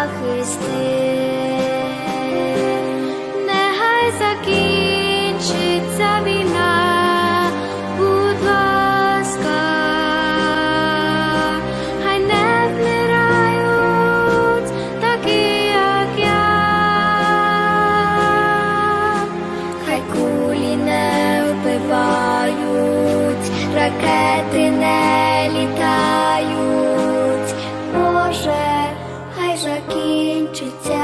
захисти. Нехай закінчиться війна, будь ласка, хай не вмирають такі, як я, хай кулі не вбивають, ракети не закінчиться війна.